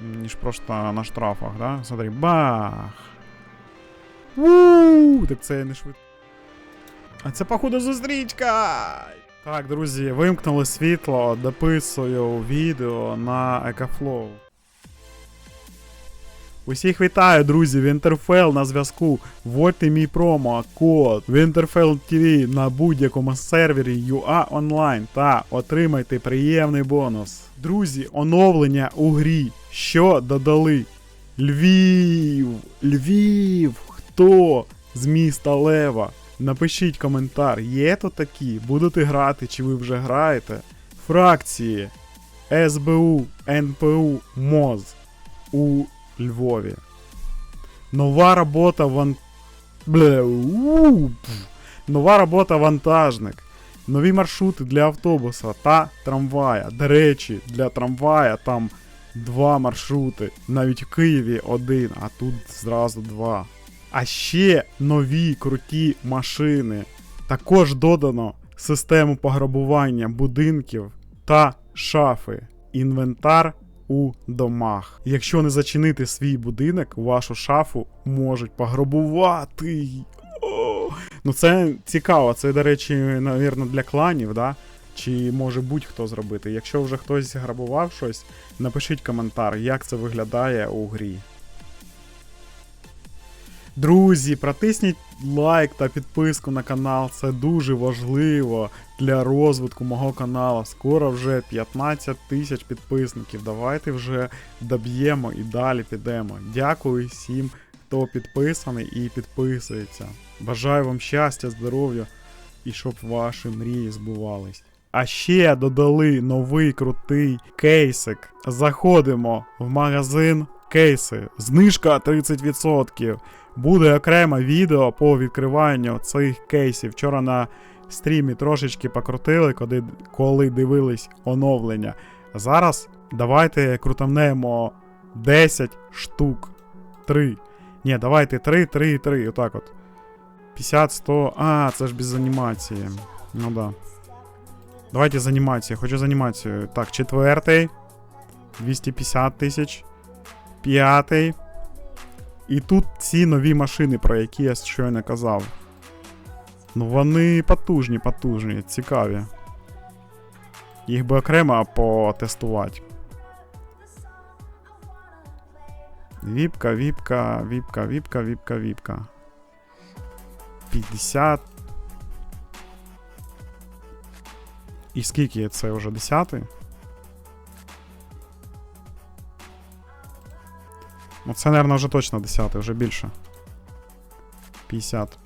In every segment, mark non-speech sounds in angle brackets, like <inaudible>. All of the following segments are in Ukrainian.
ніж просто на штрафах, да? Смотри, бах! Ууу, Так це не швидко. А це, походу, зустрічка! Так, друзі, вимкнули світло, дописую відео на Екафлоу. Усіх вітаю, друзі! Вінтерфел на зв'язку. Вводьте мій промо, код Winterfell TV на будь-якому сервері UA Online та отримайте приємний бонус. Друзі, оновлення у грі. Що додали? Львів! Львів! Хто з міста Лева? Напишіть коментар, є то такі, будете грати чи ви вже граєте. Фракції СБУ, НПУ, МОЗ у Львові. Нова робота ван... Бле. Нова робота вантажник. Нові маршрути для автобуса та трамвая. До речі, для трамвая там два маршрути. Навіть в Києві один, а тут зразу два. А ще нові круті машини. Також додано систему пограбування будинків та шафи. Інвентар у домах. Якщо не зачинити свій будинок, вашу шафу можуть пограбувати. О! Ну це цікаво. Це, до речі, навірно, для кланів, да? Чи може будь-хто зробити. Якщо вже хтось грабував щось, напишіть коментар, як це виглядає у грі. Друзі, протисніть лайк та підписку на канал. Це дуже важливо для розвитку мого каналу. Скоро вже 15 тисяч підписників. Давайте вже доб'ємо і далі підемо. Дякую всім, хто підписаний і підписується. Бажаю вам щастя, здоров'я і щоб ваші мрії збувались. А ще додали новий крутий кейсик. Заходимо в магазин кейси. Знижка 30%. Буде окреме відео по відкриванню цих кейсів. Вчора на стрімі трошечки покрутили, коли, коли дивились оновлення. Зараз давайте крутанемо 10 штук. 3. Ні, давайте 3, 3, 3. Отак от. 50, 100. А, це ж без анімації. Ну да. Давайте з анімацією. Хочу з анімацією. Так, четвертий. 250 тисяч. П'ятий. І тут ці нові машини, про які я щойно казав. Ну вони потужні, потужні, цікаві. Їх би окремо потестувати. Віпка, віпка, віпка, віпка, віпка, віпка. 50. І скільки це вже 10? Це, мабуть, вже точно 10, вже більше. 50.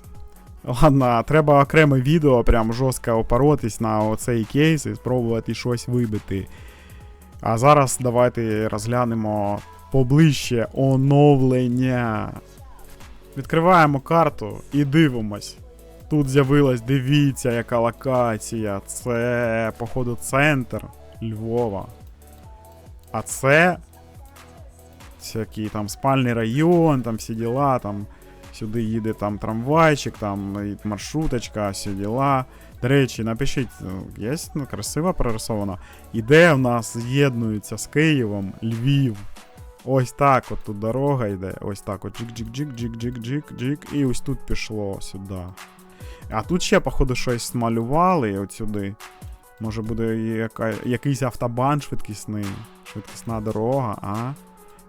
Ладно, треба окреме відео, прям жорстко опоротись на оцей кейс і спробувати щось вибити. А зараз давайте розглянемо поближче оновлення. Відкриваємо карту і дивимось. Тут з'явилась, дивіться, яка локація. Це, походу, центр Львова. А це. Всякий там спальний район, там всі діла, там сюди їде там трамвайчик, там маршруточка, всі діла. До речі, напишіть, ну, є ну, красиво прорисовано. І де в нас з'єднується з Києвом Львів. Ось так от тут дорога йде. Ось так от джик-джик-джик-джик-джик-джик. І ось тут пішло сюди. А тут ще, походу, щось малювали от сюди. Може буде яка, якийсь автобан швидкісний. Швидкісна дорога, а?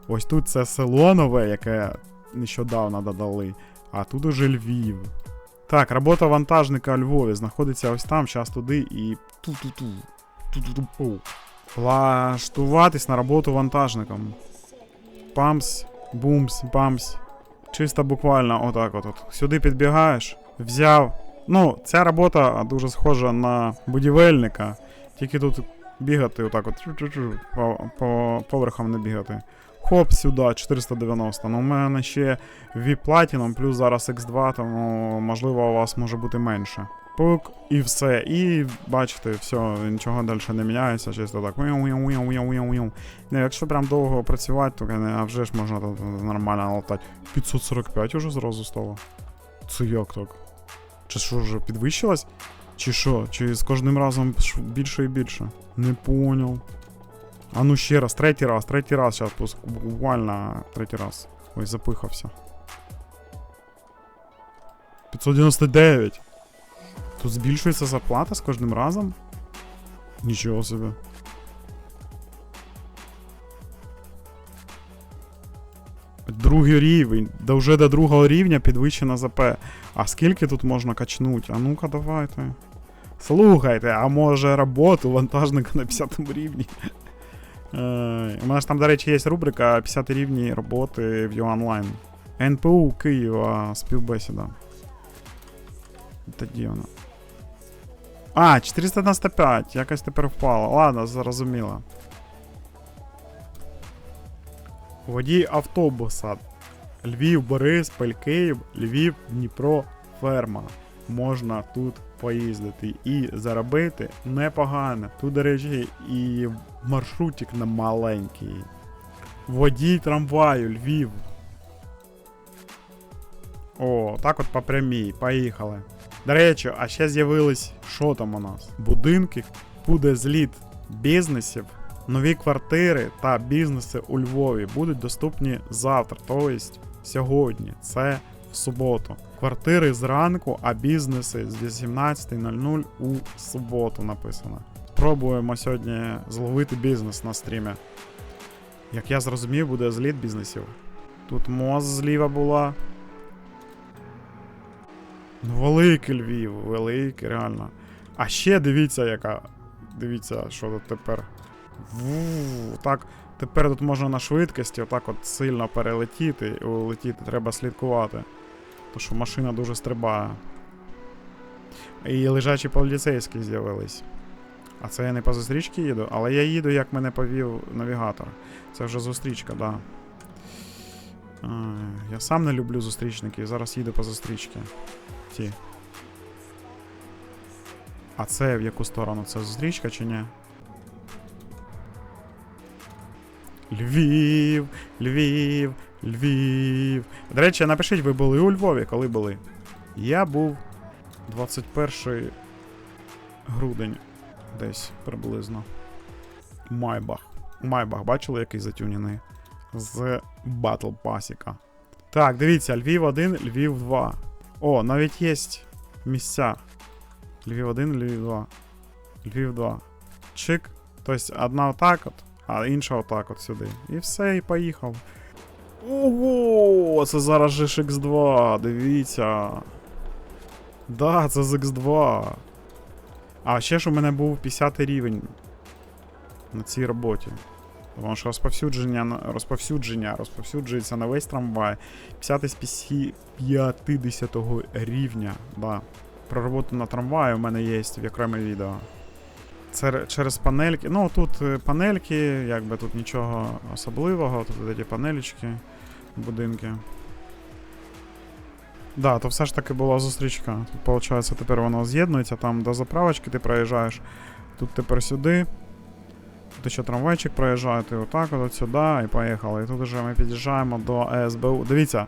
Ось тут це село нове, яке нещодавно додали. А тут уже Львів. Так, робота вантажника Львові знаходиться ось там, зараз туди і. Ту-ту-ту. Влаштуватись на роботу вантажником. Памс, бумс, памс. Чисто буквально отак от. Сюди підбігаєш, взяв. Ну, ця робота дуже схожа на будівельника. Тільки тут бігати отак от. По поверхам не бігати. Хоп, сюди, 490. Ну, у мене ще V Platinum, плюс зараз X2, тому можливо у вас може бути менше. Пук, і все. І бачите, все, нічого далі не міняється, чисто так. Не, якщо прям довго працювати, то вже ж можна нормально латати. 545 уже зразу стало. Це як так? Чи що вже підвищилось? Чи що? Чи з кожним разом більше і більше? Не поняв. А ну ще раз, третій раз, третій раз, зараз. Буквально третій раз. Ой, запихався. 599. Тут збільшується зарплата з кожним разом? Нічого собі. Другий рівень. Да вже до другого рівня підвищена ЗП. А скільки тут можна качнуть? А ну-ка давайте. Слухайте, а може роботу вантажника на 50 рівні? Е, У мене ж там, до речі, є рубрика 50 рівні роботи в онлайн. НПУ Києва співбесіда. Тоді вона. А, 495, якось тепер впало. Ладно, зрозуміло. Водій автобуса. Львів, Бориспіль, Київ, Львів, Дніпро, ферма. Можна тут поїздити і заробити непогано. Тут, до речі, і маршрутик на маленький. Водій трамваю, Львів. О, так от по прямій, поїхали. До речі, а ще з'явились, що там у нас? Будинки, буде зліт бізнесів. Нові квартири та бізнеси у Львові будуть доступні завтра, тобто сьогодні. Це в суботу. Квартири зранку, а бізнеси з 18.00 у суботу написано. Спробуємо сьогодні зловити бізнес на стрімі. Як я зрозумів, буде зліт бізнесів. Тут моз зліва була. Ну, великий Львів, великий, реально. А ще дивіться, яка. Дивіться, що тут тепер. Ву, так, тепер тут можна на швидкості отак от сильно перелетіти. І летіти треба слідкувати. То що машина дуже стрибає. І лежачі поліцейські з'явились. А це я не по зустрічці їду, але я їду, як мене повів навігатор. Це вже зустрічка, да. Я сам не люблю зустрічників, зараз їду по зустрічці. Ті. А це в яку сторону? Це зустрічка чи ні? Львів, Львів, Львів. До речі, напишіть, ви були у Львові, коли були? Я був 21 грудень десь приблизно. Майбах. Майбах, бачили, який затюнений? З Battle Пасіка. Так, дивіться, Львів 1, Львів 2. О, навіть є місця. Львів 1, Львів 2. Львів 2. Чик. Тобто одна отак от, а інша отак от сюди. І все, і поїхав. Ого, це зараз же ж X2, дивіться. Да, це з X2. А ще ж у мене був 50 рівень на цій роботі. Тому що розповсюдження, розповсюдження розповсюджується на весь трамвай. 50 з 50 рівня. Да. Про роботу на трамваї у мене є в окреме відео. Це через панельки. Ну, тут е, панельки, якби тут нічого особливого, тут ці панелечки, будинки. Да, то все ж таки була зустрічка. Тут, виходить, тепер воно з'єднується, там до заправочки ти проїжджаєш. Тут тепер сюди. Тут ще трамвайчик проїжджає, ти отак от, сюди і поїхали. І тут вже ми під'їжджаємо до ЕСБУ. Дивіться.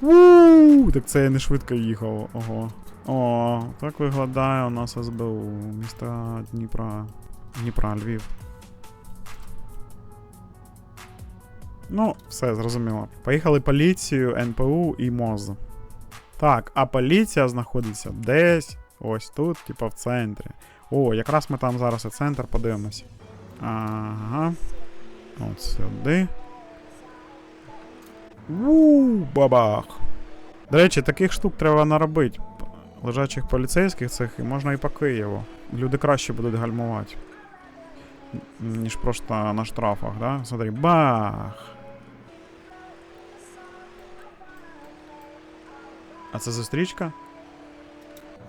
Ууу, так це я не швидко їхав. Ого. О, так виглядає у нас СБУ. Міста Дніпра. Дніпра, Львів. Ну, все, зрозуміло. Поїхали поліцію, НПУ і МОЗ. Так, а поліція знаходиться десь ось тут, типа в центрі. О, якраз ми там зараз і центр подивимося. Ага. От сюди. Вуу, бабах. До речі, таких штук треба наробити. Лежачих поліцейських цих і можна і по Києву. Люди краще будуть гальмувати. Ніж просто на штрафах, да? Смотри, бах! А це зустрічка?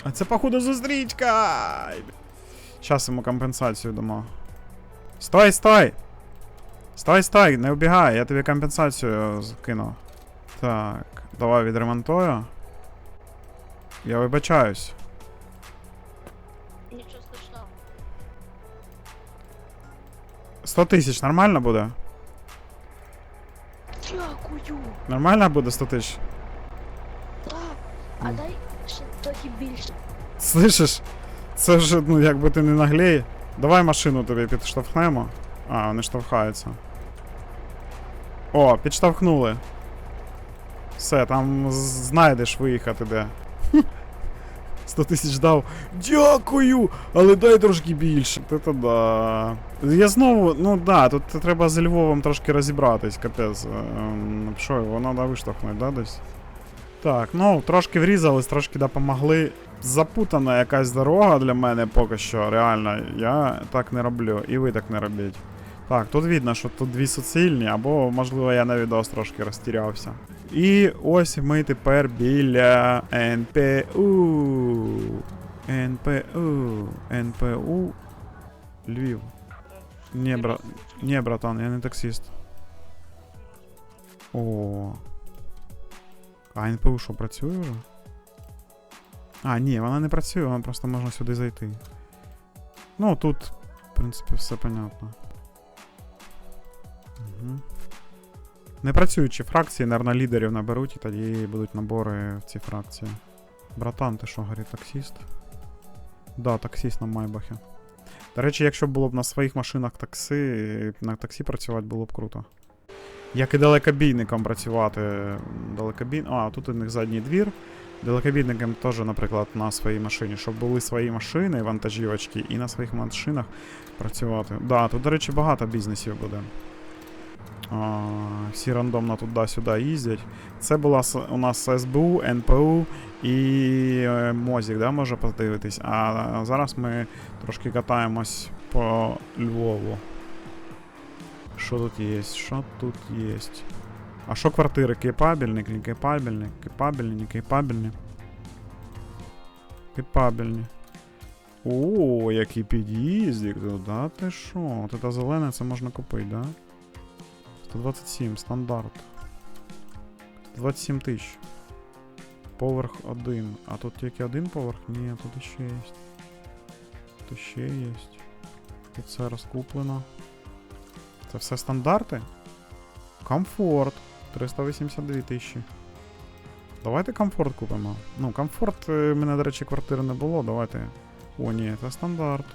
А це, походу, зустрічка! Щас йому компенсацію дамо. Стой, стой! Стой, стой, не убігай, я тобі компенсацію скину. Так, давай відремонтую. Я вибачаюсь. Нічого страшного. 100 тисяч нормально буде? Дякую. Нормально буде 100 тисяч? Так. А дай ще трохи більше. Слышиш? Це вже, ну, якби ти не наглей. Давай машину тобі підштовхнемо. А, вони штовхаються. О, підштовхнули. Все, там знайдеш виїхати де. <laughs> 100 тисяч дав. Дякую! Але дай трошки більше. Це да. Я знову, ну да, тут треба з Львовом трошки розібратись, капець. Ем, Що, його треба виштовхнути, да, десь? Так, ну, трошки врізались, трошки допомогли. Запутана якась дорога для мене поки що, реально. Я так не роблю, і ви так не робіть. Так, тут видно, що тут дві суцільні, або, можливо, я на відос трошки розтірявся. І ось ми тепер біля НПУ. НПУ. НПУ. Львів. Ні, бра... Ні, братан, я не таксист. О. А НПУ що, працює вже? А, ні, вона не працює, вона просто можна сюди зайти. Ну, тут, в принципі, все понятно. Угу. Непрацюючі фракції, наверно, лідерів наберуть, і тоді будуть набори в ці фракції. Братан, ти що, говорить, таксіст? Да, таксіст на Майбахі. До речі, якщо було б на своїх машинах такси, на таксі працювати було б круто. Як і далекобійникам працювати. Далекобій... А, тут у них задній двір. Далекобійникам теж, наприклад, на своїй машині, щоб були свої машини, вантажівочки, і на своїх машинах працювати. Да, тут, до речі, багато бізнесів буде. Всі рандомно туди-сюди їздять. Це була у нас СБУ, НПУ і е, Мозік, да, може подивитись. А зараз ми трошки катаємось по Львову. Що тут є? Що тут є? А що квартири? Кейпабельні, не кейпабельні, кейпабельні, не кейпабельні. Кейпабельні. О, який під'їздик, да ти що? От це зелене, це можна купити, да? 127, стандарт. 27 тисяч. Поверх один. А тут тільки один поверх? Ні, тут ще є. Тут ще є. Тут все розкуплено. Це все стандарти? Комфорт. 382 тисячі. Давайте комфорт купимо. Ну, комфорт, е, в мене, до речі, квартири не було. Давайте. О, ні, це стандарт.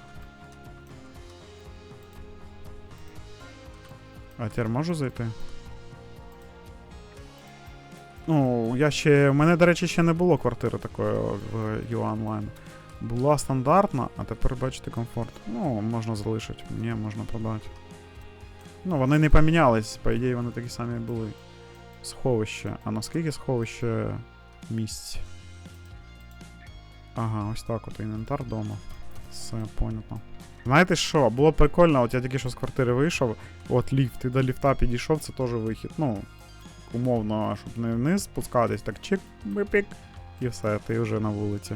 А тепер можу зайти? Ну, я ще. У мене, до речі, ще не було квартири такої в U-Online. Була стандартна, а тепер бачите комфорт. Ну, можна залишити. Ні, можна продати. Ну, вони не помінялись, по ідеї вони такі самі були. Сховище. А наскільки сховище місць? Ага, ось так от інвентар вдома. Все, понятно. Знаєте що, було прикольно, от я тільки що з квартири вийшов, от ліфт, ти до ліфта підійшов, це теж вихід. Ну, умовно, щоб не вниз спускатись, так чик, випік, і все, ти вже на вулиці.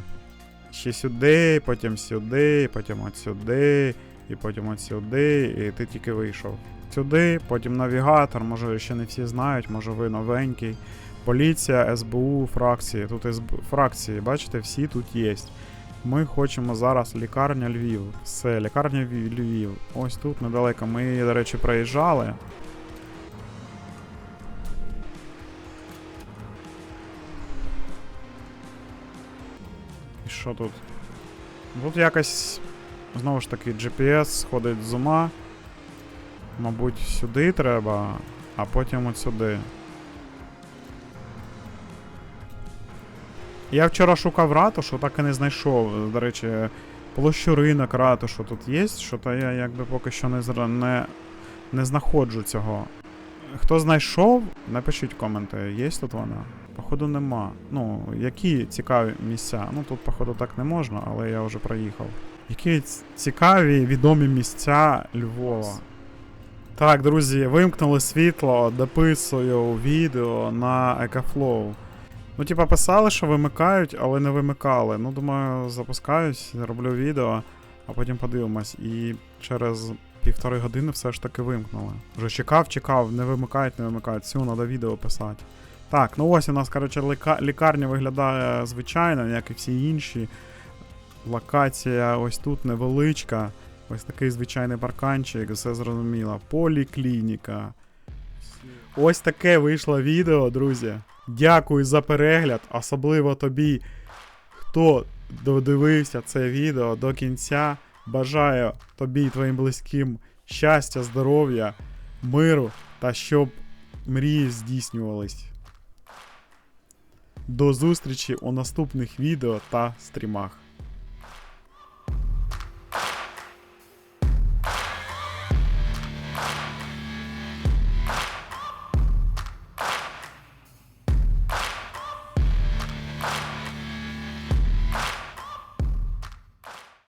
Ще сюди, потім сюди, потім от сюди, і потім от сюди, і ти тільки вийшов. Сюди, потім навігатор, може ще не всі знають, може ви новенький. Поліція, СБУ, фракції. Тут СБ... фракції, бачите, всі тут є. Ми хочемо зараз лікарня Львів. Все, лікарня Львів. Ось тут недалеко. Ми її, до речі, проїжджали. І що тут? Тут якось. Знову ж таки, GPS сходить з ума. Мабуть, сюди треба, а потім от сюди. Я вчора шукав ратушу, так і не знайшов. До речі, площу ринок ратушу тут є, що то я якби поки що не, не, не знаходжу цього. Хто знайшов, напишіть коменти, є тут вона? Походу нема. Ну, які цікаві місця? Ну тут, походу, так не можна, але я вже проїхав. Які цікаві відомі місця Львова? Так, друзі, вимкнули світло, дописую відео на Екафлоу. Ну, типа, писали, що вимикають, але не вимикали. Ну, думаю, запускаюсь, роблю відео, а потім подивимось. І через півтори години все ж таки вимкнули. Вже чекав, чекав, не вимикають, не вимикають. Всю, треба відео писати. Так, ну ось у нас, коротше, ліка- лікарня виглядає звичайно, як і всі інші. Локація ось тут невеличка. Ось такий звичайний парканчик, все зрозуміло. Поліклініка. Ось таке вийшло відео, друзі. Дякую за перегляд, особливо тобі, хто додивився це відео до кінця. Бажаю тобі і твоїм близьким щастя, здоров'я, миру та щоб мрії здійснювались. До зустрічі у наступних відео та стрімах.